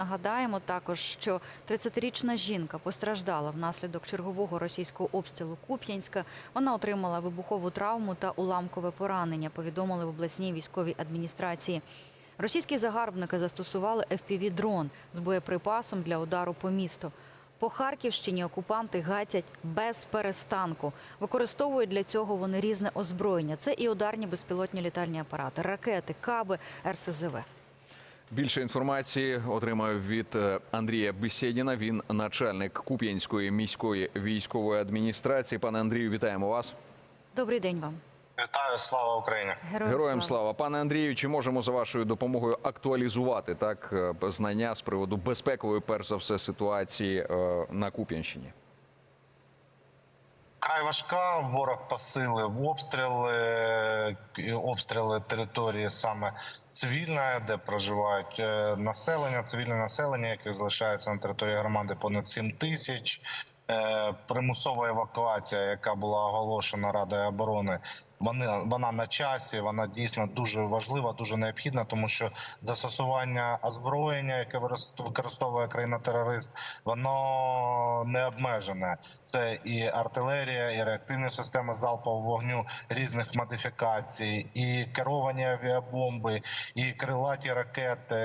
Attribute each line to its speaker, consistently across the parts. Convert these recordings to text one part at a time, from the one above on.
Speaker 1: Нагадаємо також, що 30-річна жінка постраждала внаслідок чергового російського обстрілу Куп'янська. Вона отримала вибухову травму та уламкове поранення. Повідомили в обласній військовій адміністрації. Російські загарбники застосували fpv дрон з боєприпасом для удару по місту. По Харківщині окупанти гатять без перестанку. Використовують для цього вони різне озброєння. Це і ударні безпілотні літальні апарати, ракети, каби, РСЗВ.
Speaker 2: Більше інформації отримаю від е, Андрія Бесєдіна. Він начальник Куп'янської міської військової адміністрації. Пане Андрію, вітаємо вас.
Speaker 1: Добрий день вам.
Speaker 3: Вітаю, слава Україні!
Speaker 1: Героям,
Speaker 2: Героям слава. Пане Андрію, чи можемо за вашою допомогою актуалізувати так е, знання з приводу безпекової, перш за все, ситуації е, на Куп'янщині?
Speaker 3: Край важка. Ворог посилив обстріли, е, обстріли території саме цивільної, де проживають е, населення, цивільне населення, яке залишається на території громади понад 7 тисяч. Е, Примусова евакуація, яка була оголошена Радою оборони, вони вона на часі. Вона дійсно дуже важлива, дуже необхідна, тому що застосування озброєння, яке використовує країна-терорист, воно не обмежене. Це і артилерія, і реактивні системи залпового вогню різних модифікацій, і керовані авіабомби, і крилаті ракети.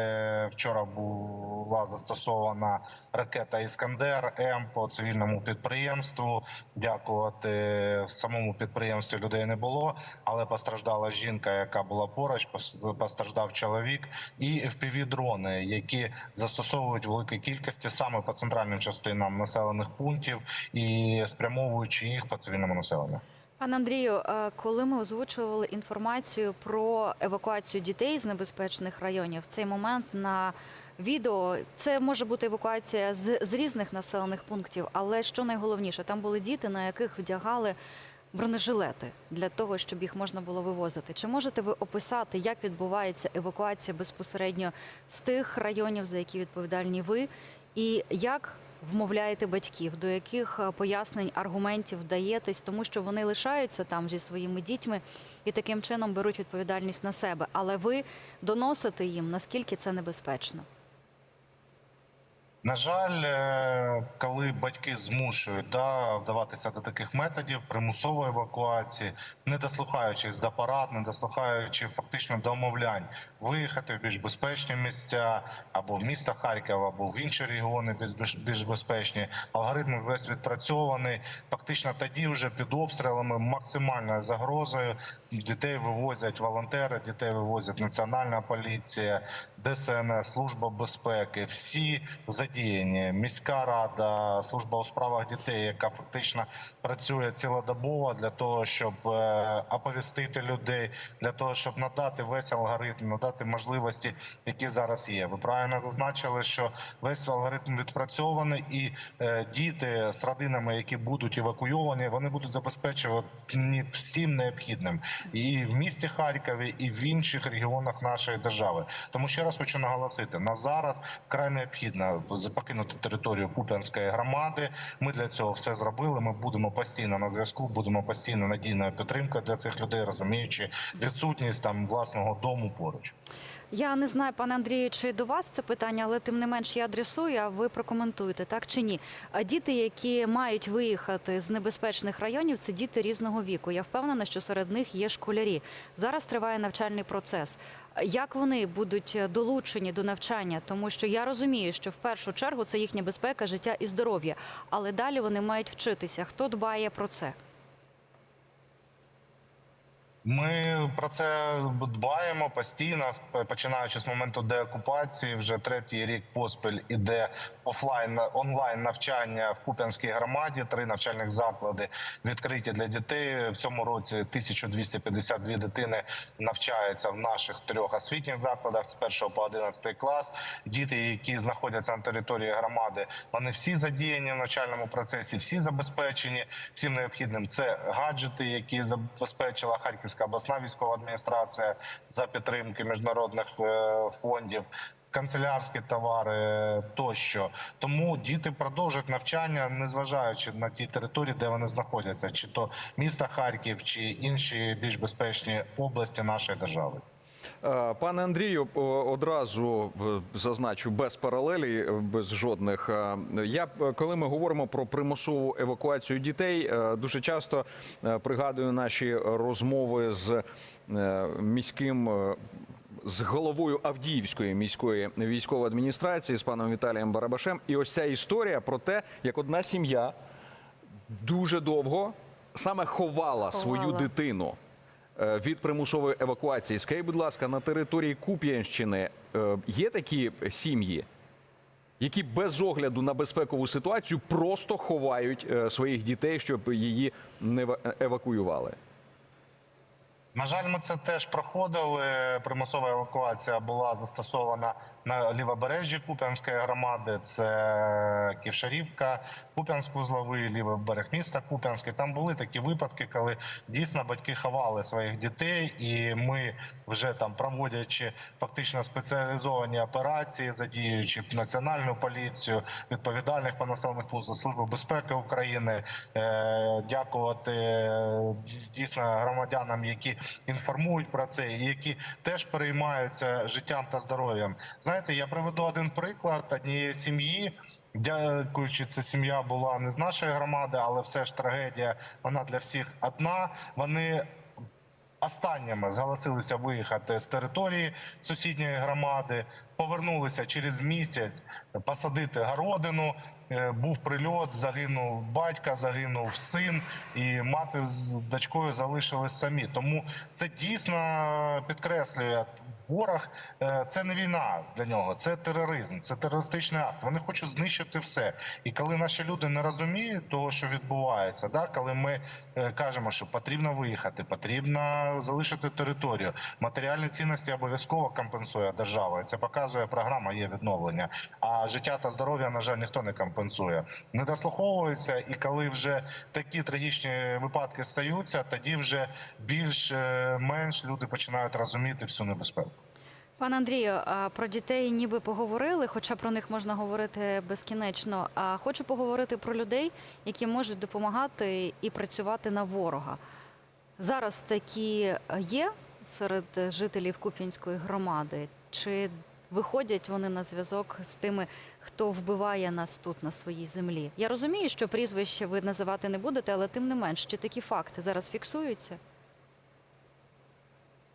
Speaker 3: Вчора була застосована ракета Іскандер М по цивільному підприємству. Дякувати самому підприємству людей не було, але постраждала жінка, яка була поруч. пос- Постраждав чоловік, і fpv дрони, які застосовують в великій кількості саме по центральним частинам населених пунктів і спрямовуючи їх по цивільному населенню.
Speaker 1: Пане Андрію, е, коли ми озвучували інформацію про евакуацію дітей з небезпечних районів, в цей момент на відео це може бути евакуація з, з різних населених пунктів, але що найголовніше, там були діти, на яких вдягали бронежилети для того, щоб їх можна було вивозити. Чи можете ви описати, як відбувається евакуація безпосередньо з тих районів, за які відповідальні ви, і як вмовляєте батьків, до яких е, пояснень, аргументів даєтесь, тому що вони лишаються там зі своїми дітьми і таким чином беруть відповідальність на себе. Але ви доносите їм, наскільки це небезпечно.
Speaker 3: На жаль, е, коли батьки змушують да, вдаватися до таких методів примусової евакуації, не дослухаючись до порад, не дослухаючи фактично до умовлянь, виїхати в більш безпечні місця або в місто Харків, або в інші регіони більш- більш безпечні. Алгоритм весь відпрацьований. Фактично тоді вже під обстрілами максимальною загрозою дітей вивозять волонтери, дітей вивозять національна поліція, ДСНС, служба безпеки. Всі задіяні. Міська рада, служба у справах дітей, яка фактично працює цілодобово для того, щоб е, оповістити людей, для того, щоб надати весь алгоритм, надати можливості, які зараз є. Ви правильно зазначили, що весь алгоритм відпрацьований, і е, діти з родинами, які будуть евакуйовані, вони будуть забезпечені всім необхідним і в місті Харкові, і в інших регіонах нашої держави. Тому ще раз хочу наголосити: на зараз вкрай необхідно покинути територію Куп'янської громади. Ми для цього все зробили. Ми будемо постійно на зв'язку, будемо постійно надійною підтримкою для цих людей, розуміючи відсутність там власного дому поруч.
Speaker 1: Я не знаю, пане Андрію, чи до вас це питання, але тим не менш я адресую, а ви прокоментуєте, так чи ні? А діти, які мають виїхати з небезпечних районів, це діти різного віку. Я впевнена, що серед них є школярі. Зараз триває навчальний процес. Як вони будуть долучені до навчання? Тому що я розумію, що в першу чергу це їхня безпека, життя і здоров'я, але далі вони мають вчитися. Хто дбає про це?
Speaker 3: Ми про це дбаємо постійно, починаючи з моменту деокупації. Вже третій рік поспіль іде офлайн онлайн навчання в Куп'янській громаді. Три навчальних заклади відкриті для дітей. В цьому році 1252 дитини навчаються в наших трьох освітніх закладах з 1 по 11 клас. Діти, які знаходяться на території громади, вони всі задіяні в навчальному процесі, всі забезпечені всім необхідним. Це гаджети, які забезпечила Харківська обласна військова адміністрація за підтримки міжнародних е, фондів. Канцелярські товари тощо, тому діти продовжують навчання, незважаючи на ті території, де вони знаходяться, чи то міста Харків, чи інші більш безпечні області нашої держави.
Speaker 2: Е, Пане Андрію, одразу е, зазначу без паралелі, е, без жодних. Я коли ми говоримо про примусову евакуацію дітей, дуже часто пригадую наші розмови з міським. З головою Авдіївської міської військової адміністрації з паном Віталієм Барабашем, і ось ця історія про те, як одна сім'я дуже довго саме ховала свою дитину від примусової евакуації. Скажіть, будь ласка, на території Куп'янщини е, є такі сім'ї, які без огляду на безпекову ситуацію просто ховають е, своїх дітей, щоб її не ва- евакуювали?
Speaker 3: На жаль, ми це теж проходили. Примусова евакуація була застосована на лівобережжі Куп'янської громади. Це Ківшарівка, Куп'янськ вузловий, лівий берег міста Куп'янський. Там були такі випадки, коли дійсно батьки ховали своїх дітей, і ми вже там проводячи фактично спеціалізовані операції, задіюючи національну поліцію, відповідальних по населених пунктах служби безпеки України, е, дякувати е, дійсно громадянам, які інформують про це, і які теж переймаються життям та здоров'ям. Знаєте, я приведу один приклад однієї сім'ї. Дякуючи, ця сім'я була не з нашої громади, але все ж трагедія. Вона для всіх одна. Вони останніми зголосилися виїхати з території сусідньої громади, повернулися через місяць посадити городину. Е, Був прильот, загинув батька, загинув син, і мати з дочкою залишились самі. Тому це дійсно підкреслює. Ворог е, це не війна для нього, це тероризм, це терористичний акт. Вони хочуть знищити все. І коли наші люди не розуміють того, що відбувається, да, коли ми е, кажемо, що потрібно виїхати, потрібно залишити територію, матеріальні цінності обов'язково компенсує держава. Це показує програма є відновлення. А життя та здоров'я, на жаль, ніхто не компенсує. Не дослуховуються, і коли вже такі трагічні випадки стаються, тоді вже більш-менш люди починають розуміти всю небезпеку.
Speaker 1: Пане Андрію, про дітей ніби поговорили, хоча про них можна говорити безкінечно. А хочу поговорити про людей, які можуть допомагати і працювати на ворога. Зараз такі є серед жителів Куп'янської громади. Чи виходять вони на зв'язок з тими, хто вбиває нас тут на своїй землі? Я розумію, що прізвище ви називати не будете, але тим не менш, чи такі факти зараз фіксуються?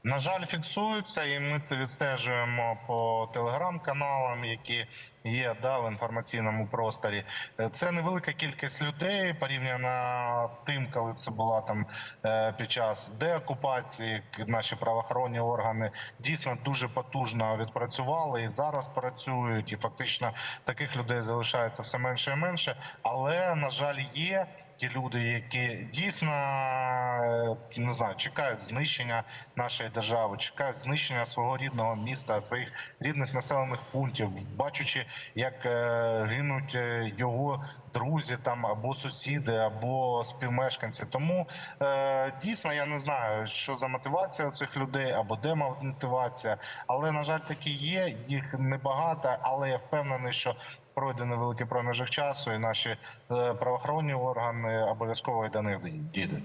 Speaker 3: На жаль, фіксуються, і ми це відстежуємо по телеграм-каналам, які є да, в інформаційному просторі. Е, Це невелика кількість людей порівняно з тим, коли це була там е, під час деокупації. Наші правоохоронні органи дійсно дуже потужно відпрацювали і зараз працюють. І фактично таких людей залишається все менше і менше. Але на жаль, є ті люди, які дійсно е, не знаю, чекають знищення нашої держави, чекають знищення свого рідного міста, своїх рідних населених пунктів, бачучи, як е, гинуть е, його друзі там або сусіди, або співмешканці. Тому дійсно я не знаю, що за мотивація у цих людей або де мотивація, але на жаль, такі є. Їх небагато, але я впевнений, що пройде невеликий проміжок часу, і наші е, правоохоронні органи обов'язково до них дійдуть.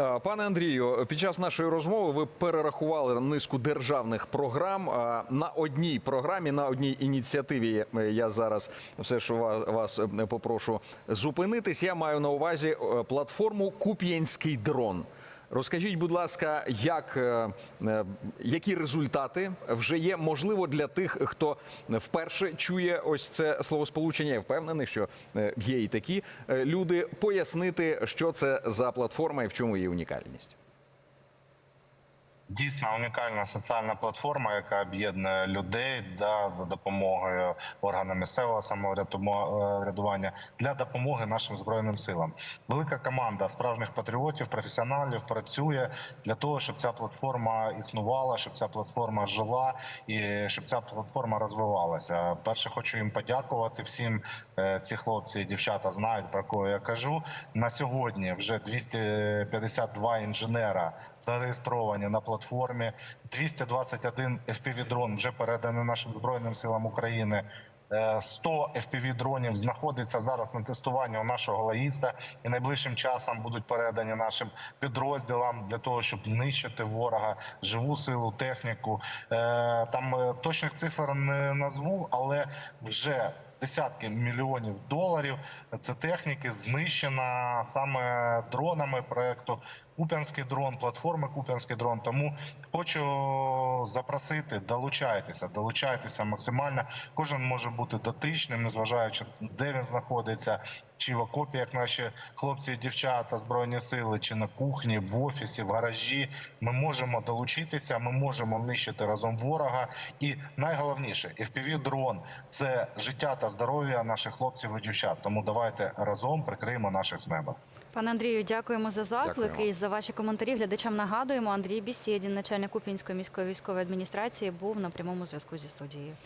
Speaker 2: Е, Пане Андрію, під час нашої розмови ви перерахували низку державних програм. Е, На одній програмі, на одній ініціативі е, я зараз все ж вас, попрошу зупинитись. Я маю на увазі платформу Куп'янський дрон. Розкажіть, будь ласка, як, е, е, які результати вже є можливо для тих, хто вперше чує ось це словосполучення. Я впевнений, що е, є і такі люди. Пояснити, що це за платформа і в чому її унікальність.
Speaker 3: Дійсно унікальна соціальна платформа, яка об'єднує людей да, за допомогою органів місцевого самоврядування для допомоги нашим збройним силам. Велика команда справжніх патріотів, професіоналів працює для того, щоб ця платформа існувала, щоб ця платформа жила і щоб ця платформа розвивалася. Перше, хочу їм подякувати всім. Е, Ці хлопці і дівчата знають про кого я кажу. На сьогодні вже 252 інженера зареєстровані на платформі. 221 FPV-дрон вже переданий нашим збройним силам України. Е, 100 fpv дронів знаходиться зараз на тестуванні у нашого логіста і найближчим часом будуть передані нашим підрозділам для того, щоб нищити ворога, живу силу, техніку. Е, Там е, точних цифр не назву, але вже десятки мільйонів доларів це техніки знищена саме дронами проекту Куп'янський дрон, платформи Куп'янський дрон. Тому хочу запросити, долучайтеся, долучайтеся максимально. Кожен може бути дотичним, незважаючи де він знаходиться, чи в окопі, як наші хлопці і дівчата збройні сили, чи на кухні, в офісі, в гаражі. Ми можемо долучитися, ми можемо нищити разом ворога. І найголовніше, fpv дрон це життя та здоров'я наших хлопців і дівчат. Тому давайте разом прикриємо наших з неба.
Speaker 1: Пане Андрію, дякуємо за заклики
Speaker 2: Дякуємо.
Speaker 1: і за ваші коментарі. Глядачам нагадуємо, Андрій Бісєдін, начальник Купінської міської військової адміністрації, був на прямому зв'язку зі студією.